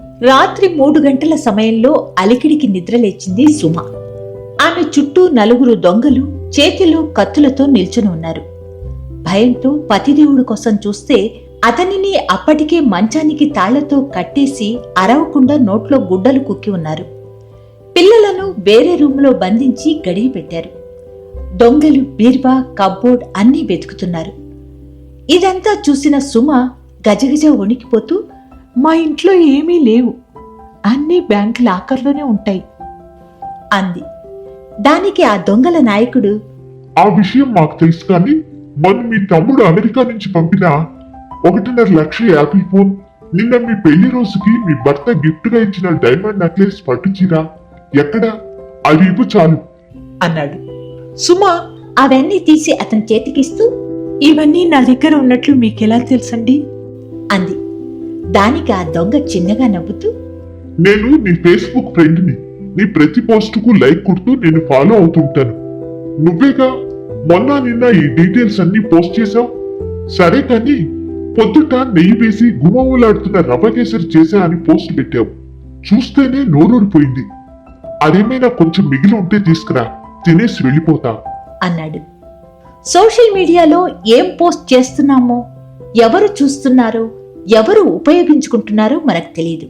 రాత్రి మూడు గంటల సమయంలో అలికిడికి నిద్రలేచింది సుమ. ఆమె చుట్టూ నలుగురు దొంగలు చేతిలో కత్తులతో నిల్చుని ఉన్నారు. భయంతో పతిదేవుడి కోసం చూస్తే అతనిని అప్పటికే మంచానికి తాళ్ళతో కట్టేసి అరవకుండా నోట్లో గుడ్డలు కుక్కి ఉన్నారు. పిల్లలను వేరే రూములో బంధించి గడియ పెట్టారు. దొంగలు బీర్బా కబ్బోర్డ్ అన్నీ వెతుకుతున్నారు. ఇదంతా చూసిన సుమ గజగజ వణికిపోతూ మా ఇంట్లో ఏమీ లేవు. అన్నీ బ్యాంక్ లాకర్లోనే ఉంటాయి. అంది. దానికి ఆ దొంగల నాయకుడు ఆ విషయం మాకు తెలుసు కానీ మొన్న మీ తమ్ముడు అమెరికా నుంచి పంపిన ఒకటిన్నర లక్ష యాపిల్ ఫోన్ నిన్న మీ పెళ్ళి రోజుకి మీ భర్త గిఫ్ట్గా ఇచ్చిన డైమండ్ నెక్లెస్ పట్టు చీర ఎక్కడ? అవి ఇవ్వు చాలు. అన్నాడు. సుమ అవన్నీ తీసి అతని చేతికిస్తూ ఇవన్నీ నా దగ్గర ఉన్నట్లు మీకెలా తెలుసండి? అంది దానికి ఆ దొంగ చిన్నగా నవ్వుతూ నేను నీ ఫేస్బుక్ ఫ్రెండ్ని నీ ప్రతి పోస్టుకు లైక్ కొడుతూ నేను ఫాలో అవుతుంటాను. నువ్వేగా మొన్న నిన్న ఈ డీటెయిల్స్ అన్ని పోస్ట్ చేశావు? సరే కానీ పొద్దుట నెయ్యి వేసి గుమవులాడుతున్న రవ్వ కేసరి చేశా అని పోస్ట్ పెట్టావు. చూస్తేనే నోరూరిపోయింది. అదేమైనా కొంచెం మిగిలి ఉంటే తీసుకురా తినేసి వెళ్ళిపోతా. అన్నాడు. సోషల్ మీడియాలో ఏం పోస్ట్ చేస్తున్నామో ఎవరు చూస్తున్నారో? ఎవరు ఉపయోగించుకుంటున్నారో మనకు తెలియదు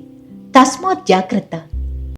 తస్మాత్ జాగ్రత్త.